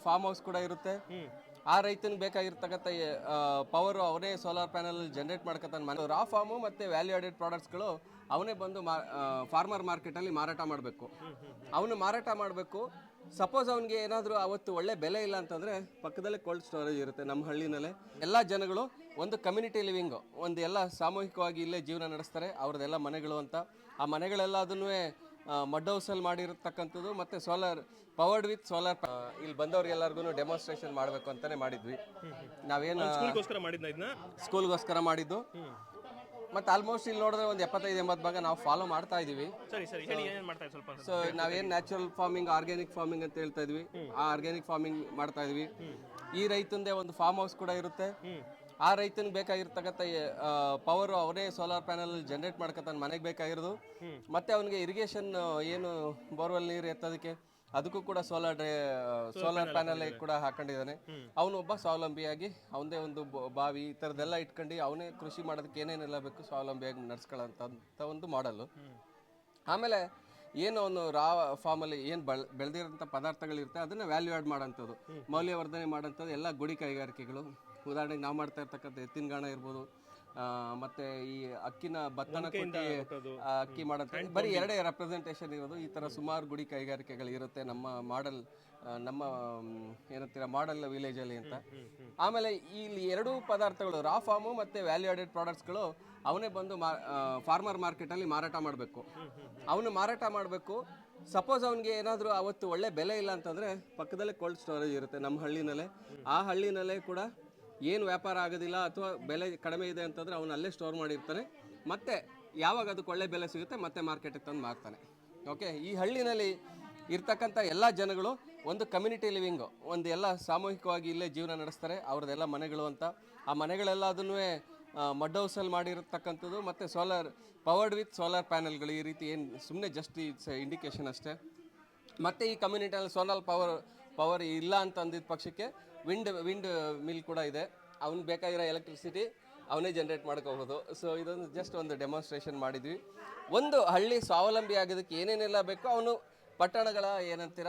ಒಂದು farm house ಕೂಡ ಇರುತ್ತೆ. ಆ ರೈತನಿಗೆ ಬೇಕಾಗಿರ್ತಕ್ಕಂಥ ಪವರ್ ಅವನೇ ಸೋಲಾರ್ ಪ್ಯಾನಲ್ ಜನರೇಟ್ ಮಾಡ್ಕೊತಾನೆ ಮನೆ. ರಾ ಫಾರ್ಮು ಮತ್ತು ವ್ಯಾಲ್ಯೂ ಆಡೆಡ್ ಪ್ರಾಡಕ್ಟ್ಸ್ಗಳು ಅವನೇ ಬಂದು ಮಾ ಫಾರ್ಮರ್ ಮಾರ್ಕೆಟಲ್ಲಿ ಮಾರಾಟ ಮಾಡಬೇಕು. ಅವನು ಮಾರಾಟ ಮಾಡಬೇಕು. ಸಪೋಸ್ ಅವನಿಗೆ ಏನಾದರೂ ಅವತ್ತು ಒಳ್ಳೆ ಬೆಲೆ ಇಲ್ಲ ಅಂತಂದರೆ ಪಕ್ಕದಲ್ಲೇ ಕೋಲ್ಡ್ ಸ್ಟೋರೇಜ್ ಇರುತ್ತೆ ನಮ್ಮ ಹಳ್ಳಿನಲ್ಲೇ. ಎಲ್ಲ ಜನಗಳು ಒಂದು ಕಮ್ಯುನಿಟಿ ಲಿವಿಂಗು ಒಂದು ಎಲ್ಲ ಸಾಮೂಹಿಕವಾಗಿ ಇಲ್ಲೇ ಜೀವನ ನಡೆಸ್ತಾರೆ. ಅವ್ರದ್ದೆಲ್ಲ ಮನೆಗಳು ಅಂತ. ಆ ಮನೆಗಳೆಲ್ಲ ಅದನ್ನೂ ಮಡ್ ಹೌಸಲ್ಲಿ ಮಾಡಿರತಕ್ಕಂಥದ್ದು ಮತ್ತು ಸೋಲಾರ್ ಪವರ್ಡ್ ವಿತ್ ಸೋಲಾರ್ ಇಲ್ಲಿ ಬಂದವ್ರಿಗೆಲ್ಲರಿಗೂ ಡೆಮಾನ್ಸ್ಟ್ರೇಷನ್ ಮಾಡಬೇಕು ಅಂತಲೇ ಮಾಡಿದ್ವಿ. ನಾವೇನು ಸ್ಕೂಲ್ಗೋಸ್ಕರ ಮಾಡಿದ್ದು. ಮತ್ತು ಆಲ್ಮೋಸ್ಟ್ ಇಲ್ಲಿ ನೋಡಿದ್ರೆ ಒಂದು ಎಪ್ಪತ್ತೈದು ಎಂಬತ್ತು ಭಾಗ ನಾವು ಫಾಲೋ ಮಾಡ್ತಾ ಸ್ವಲ್ಪ ಸೊ ನಾವೇನು ನ್ಯಾಚುರಲ್ ಫಾರ್ಮಿಂಗ್ ಆರ್ಗ್ಯಾನಿಕ್ ಫಾರ್ಮಿಂಗ್ ಅಂತ ಹೇಳ್ತಾ ಇದ್ವಿ. ಆ ಆರ್ಗ್ಯಾನಿಕ್ ಫಾರ್ಮಿಂಗ್ ಮಾಡ್ತಾ ಇದ್ವಿ. ಈ ರೈತಂದೇ ಒಂದು ಫಾರ್ಮ್ ಹೌಸ್ ಕೂಡ ಇರುತ್ತೆ. ಆ ರೈತನಿಗೆ ಬೇಕಾಗಿರ್ತಕ್ಕಂಥ ಪವರ್ ಅವನೇ ಸೋಲಾರ್ ಪ್ಯಾನಲ್ ಜನರೇಟ್ ಮಾಡ್ಕೊತಾನೆ ಮನೆಗೆ ಬೇಕಾಗಿರೋದು. ಮತ್ತೆ ಅವನಿಗೆ ಇರಿಗೇಷನ್ ಏನು ಬೋರ್ವೆಲ್ ನೀರು ಎತ್ತೋದಕ್ಕೆ ಅದಕ್ಕೂ ಕೂಡ ಸೋಲಾರ್ ಡ್ರೈ ಸೋಲಾರ್ ಪ್ಯಾನಲ್ ಕೂಡ ಹಾಕೊಂಡಿದ್ದಾನೆ ಅವನು ಒಬ್ಬ ಸ್ವಾವಲಂಬಿಯಾಗಿ ಅವನದೇ ಒಂದು ಬಾವಿ ಈ ಥರದ್ದೆಲ್ಲ ಇಟ್ಕೊಂಡು ಅವನೇ ಕೃಷಿ ಮಾಡೋದಕ್ಕೆ ಏನೇನೆಲ್ಲ ಬೇಕು ಸ್ವಾವಲಂಬಿಯಾಗಿ ನಡ್ಸ್ಕೊಳ್ಳೋಂಥ ಒಂದು ಮಾಡಲು ಆಮೇಲೆ ಏನು ಅವನು ರಾ ಫಾರ್ಮಲ್ಲಿ ಏನು ಬೆಳ್ ಬೆಳೆದಿರೋಂಥ ಪದಾರ್ಥಗಳಿರುತ್ತೆ ಅದನ್ನು ವ್ಯಾಲ್ಯೂ ಆ್ಯಡ್ ಮಾಡೋಂಥದ್ದು. ಮೌಲ್ಯವರ್ಧನೆ ಮಾಡೋಂಥದ್ದು ಎಲ್ಲ ಗುಡಿ ಕೈಗಾರಿಕೆಗಳು. ಉದಾಹರಣೆಗೆ ನಾವು ಮಾಡ್ತಾ ಇರ್ತಕ್ಕಂಥ ಎತ್ತಿನ ಗಾಣ ಇರ್ಬೋದು ಮತ್ತೆ ಈ ಅಕ್ಕಿನ ಭತ್ತನ ಕೊಟ್ಟಿ ಅಕ್ಕಿ ಮಾಡುತ್ತೆ ಬರೀ ಎರಡೇ ರೆಪ್ರೆಸೆಂಟೇಷನ್ ಇರೋದು ಈ ಥರ ಸುಮಾರು ಗುಡಿ ಕೈಗಾರಿಕೆಗಳು ಇರುತ್ತೆ ನಮ್ಮ ಮಾಡೆಲ್ ನಮ್ಮ ಏನಂತೀರ ಮಾಡೆಲ್ ವಿಲೇಜಲ್ಲಿ ಅಂತ. ಆಮೇಲೆ ಇಲ್ಲಿ ಎರಡೂ ಪದಾರ್ಥಗಳು ರಾ ಫಾರ್ಮು ಮತ್ತು ವ್ಯಾಲ್ಯೂ ಆಡೆಡ್ ಪ್ರಾಡಕ್ಟ್ಸ್ಗಳು ಅವನೇ ಬಂದು ಮಾ ಫಾರ್ಮರ್ ಮಾರ್ಕೆಟಲ್ಲಿ ಮಾರಾಟ ಮಾಡಬೇಕು. ಅವನು ಮಾರಾಟ ಮಾಡಬೇಕು. ಸಪೋಸ್ ಅವನಿಗೆ ಏನಾದರೂ ಅವತ್ತು ಒಳ್ಳೆ ಬೆಲೆ ಇಲ್ಲ ಅಂತಂದರೆ ಪಕ್ಕದಲ್ಲೇ ಕೋಲ್ಡ್ ಸ್ಟೋರೇಜ್ ಇರುತ್ತೆ ನಮ್ಮ ಹಳ್ಳಿನಲ್ಲೇ. ಆ ಹಳ್ಳಿನಲ್ಲೇ ಕೂಡ ಏನು ವ್ಯಾಪಾರ ಆಗೋದಿಲ್ಲ ಅಥವಾ ಬೆಲೆ ಕಡಿಮೆ ಇದೆ ಅಂತಂದರೆ ಅವನು ಅಲ್ಲೇ ಸ್ಟೋರ್ ಮಾಡಿರ್ತಾನೆ. ಮತ್ತೆ ಯಾವಾಗ ಅದಕ್ಕೆ ಒಳ್ಳೆ ಬೆಲೆ ಸಿಗುತ್ತೆ ಮತ್ತೆ ಮಾರ್ಕೆಟಿಗೆ ತಂದು ಮಾರ್ತಾನೆ. ಓಕೆ ಈ ಹಳ್ಳಿನಲ್ಲಿ ಇರ್ತಕ್ಕಂಥ ಎಲ್ಲ ಜನಗಳು ಒಂದು ಕಮ್ಯುನಿಟಿ ಲಿವಿಂಗು ಒಂದು ಎಲ್ಲ ಸಾಮೂಹಿಕವಾಗಿ ಇಲ್ಲೇ ಜೀವನ ನಡೆಸ್ತಾರೆ. ಅವ್ರದ್ದೆಲ್ಲ ಮನೆಗಳು ಅಂತ. ಆ ಮನೆಗಳೆಲ್ಲ ಅದನ್ನು ಮಡ್ ಹೌಸಲ್ಲಿ ಮಾಡಿರತಕ್ಕಂಥದ್ದು ಮತ್ತು ಸೋಲಾರ್ ಪವರ್ಡ್ ವಿತ್ ಸೋಲಾರ್ ಪ್ಯಾನೆಲ್ಗಳು ಈ ರೀತಿ ಏನು ಸುಮ್ಮನೆ ಜಸ್ಟ್ ಇಟ್ಸ್ ಇಂಡಿಕೇಶನ್ ಅಷ್ಟೇ. ಮತ್ತು ಈ ಕಮ್ಯುನಿಟಿಯಲ್ಲಿ ಸೋಲಾರ್ ಪವರ್ ಪವರ್ ಇಲ್ಲ ಅಂತ ಅಂದಿದ್ದ ಪಕ್ಷಕ್ಕೆ ವಿಂಡ್ ವಿಂಡ್ ಮಿಲ್ ಕೂಡ ಇದೆ. ಅವ್ನಿಗೆ ಬೇಕಾಗಿರೋ ಎಲೆಕ್ಟ್ರಿಸಿಟಿ ಅವನೇ ಜನ್ರೇಟ್ ಮಾಡ್ಕೋಬೋದು. ಸೊ ಇದೊಂದು ಜಸ್ಟ್ ಒಂದು ಡೆಮಾನ್ಸ್ಟ್ರೇಷನ್ ಮಾಡಿದ್ವಿ. ಒಂದು ಹಳ್ಳಿ ಸ್ವಾವಲಂಬಿ ಆಗೋದಕ್ಕೆ ಏನೇನೆಲ್ಲ ಬೇಕೋ ಅವನು ಪಟ್ಟಣಗಳ ಏನಂತೀರ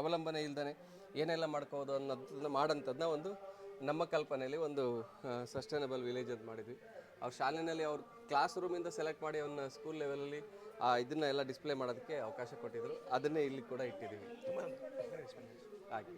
ಅವಲಂಬನೆ ಇಲ್ದೇ ಏನೆಲ್ಲ ಮಾಡ್ಕೋಬೋದು ಅನ್ನೋದನ್ನ ಮಾಡೋಂಥದ್ದನ್ನ ಒಂದು ನಮ್ಮ ಕಲ್ಪನೆಯಲ್ಲಿ ಒಂದು ಸಸ್ಟೈನಬಲ್ ವಿಲೇಜ್ ಅಂತ ಮಾಡಿದ್ವಿ. ಅವ್ರ ಶಾಲೆಯಲ್ಲಿ ಅವ್ರ ಕ್ಲಾಸ್ ರೂಮಿಂದ ಸೆಲೆಕ್ಟ್ ಮಾಡಿ ಅವನ್ನ ಸ್ಕೂಲ್ ಲೆವೆಲಲ್ಲಿ ಇದನ್ನ ಎಲ್ಲ ಡಿಸ್ಪ್ಲೇ ಮಾಡೋದಕ್ಕೆ ಅವಕಾಶ ಕೊಟ್ಟಿದ್ರು. ಅದನ್ನೇ ಇಲ್ಲಿ ಕೂಡ ಇಟ್ಟಿದ್ದೀವಿ. ಹಾಗೆ.